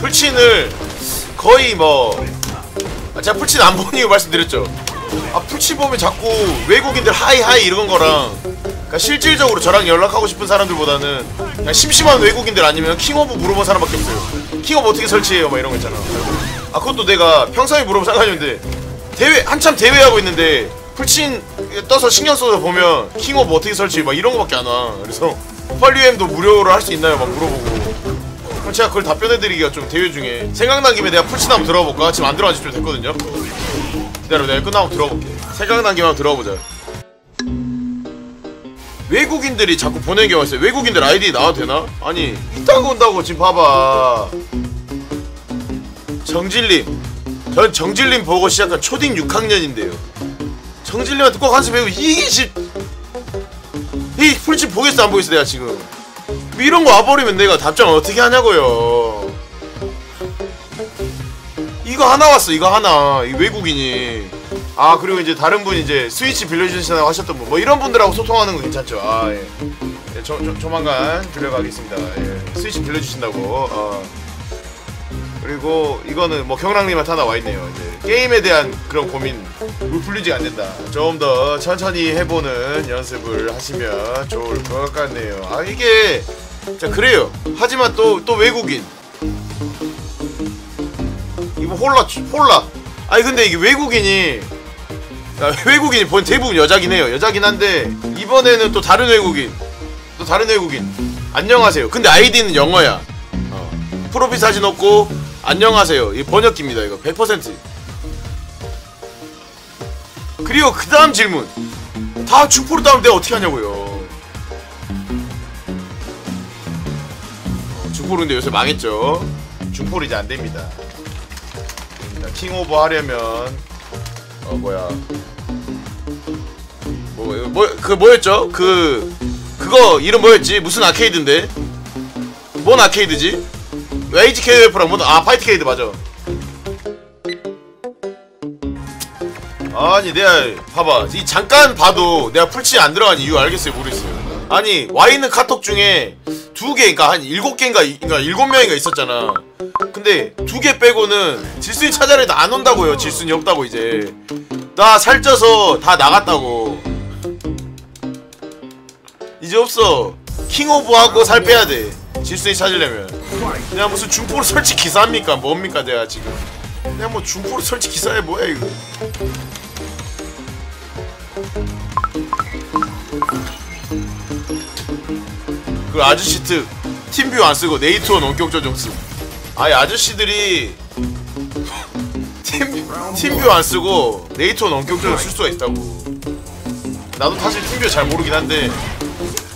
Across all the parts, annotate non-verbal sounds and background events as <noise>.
풀친을 거의 뭐 아, 제가 풀친 안 보는 이유 말씀드렸죠. 아 풀친 보면 자꾸 외국인들 하이 하이 이런 거랑 그러니까 실질적으로 저랑 연락하고 싶은 사람들보다는 그냥 심심한 외국인들 아니면 킹오브 물어본 사람밖에 없어요. 킹오브 어떻게 설치해요? 막 이런 거 있잖아. 아 그것도 내가 평소에 물어본 상관이었는데 대회 한참 대회하고 있는데 풀친 떠서 신경 써서 보면 킹오브 어떻게 설치해? 막 이런 거밖에 안와. 그래서 펄리엠도 무료로 할 수 있나요? 막 물어보고. 그럼 제가 그걸 답변해드리기가 좀 대회 중에 생각난 김에 내가 풀친 한번 들어볼까? 지금 안 들어간 지좀 됐거든요. 기다려 내가 끝나고 들어볼게. 생각난 김에 한번 들어보자. 외국인들이 자꾸 보내는 경우가 있어요. 외국인들 아이디 나와도 되나? 아니 거 온다고 지금 봐봐. 정질님 전 정질님 보고 시작한 초딩 6학년인데요. 정질님한테 꼭 한수 배우고 이게 집... 이 풀집 보겠어 안 보겠어 내가 지금? 이런 거 와버리면 내가 답장 어떻게 하냐고요. 이거 하나 왔어 이거 하나. 이 외국인이. 아 그리고 이제 다른 분 이제 스위치 빌려주신다고 하셨던 분. 뭐 이런 분들하고 소통하는 거 괜찮죠? 아 예. 예, 조, 조, 조만간 빌려가겠습니다. 예. 스위치 빌려주신다고. 어. 그리고 이거는 뭐 경랑님한테 하나 와있네요 이제 게임에 대한 그런 고민 풀리지가 않는다. 좀 더 천천히 해보는 연습을 하시면 좋을 것 같네요. 아 이게 자 그래요. 하지만 또 또 외국인. 이거 홀라 홀라. 아니 근데 이게 외국인이 야, 외국인이 본 대부분 여자긴 해요. 여자긴 한데 이번에는 또 다른 외국인. 또 다른 외국인. 안녕하세요. 근데 아이디는 영어야. 어. 프로필 사진 없고 안녕하세요. 이 번역기입니다 이거. 100% 그리고 그 다음 질문. 다 중포로 따면 내가 어떻게 하냐고요. 중포로 근데 요새 망했죠. 중포로 이제 안됩니다. 킹오버 하려면 어 뭐야. 뭐 뭐 그 뭐였죠? 그 그거 이름 뭐였지? 무슨 아케이드인데? 뭔 아케이드지? HKF랑 뭔 아 파이트 케이드 맞아 아니 내가 봐봐 이 잠깐 봐도 내가 풀치 안 들어간 이유 알겠어요 모르겠어요 아니 와 있는 카톡 중에 두 개, 그러니까 한 일곱 개인가, 그러니까 일곱 명인가 있었잖아. 근데 두 개 빼고는 질순이 찾아내도 안 온다고요. 질순이 없다고 이제. 나 살쪄서 다 나갔다고. 이제 없어. 킹오브하고 살 빼야 돼. 질순이 찾으려면. 내가 무슨 중포로 설치 기사입니까? 뭡니까 내가 지금. 내가 뭐 중포로 설치 기사에 뭐야 이거. 그 아저씨 특 팀뷰 안 쓰고 네이트원 원격 조정 쓰. 아니 아저씨들이 <laughs> 팀 팀뷰 안 쓰고 네이트원 원격 조정 쓸 수가 있다고. 나도 사실 팀뷰 잘 모르긴 한데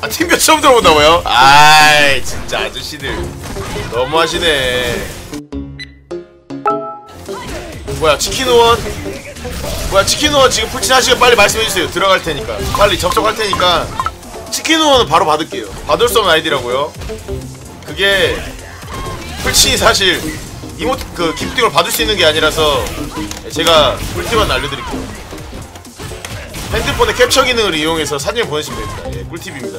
아 팀뷰 처음 들어본다고요? 아이 진짜 아저씨들 너무하시네. 뭐야 치킨원? 뭐야. 치킨원 지금 풀친하시고 빨리 말씀해주세요. 들어갈 테니까. 빨리 접속할 테니까. 치킨 후원은 바로 받을게요. 받을 수 없는 아이디라고요. 그게 풀친이 사실 이모트 그 기프팅을 받을 수 있는 게 아니라서 제가 꿀팁만 알려드릴게요. 핸드폰의 캡처 기능을 이용해서 사진을 보내시면 됩니다. 예, 꿀팁입니다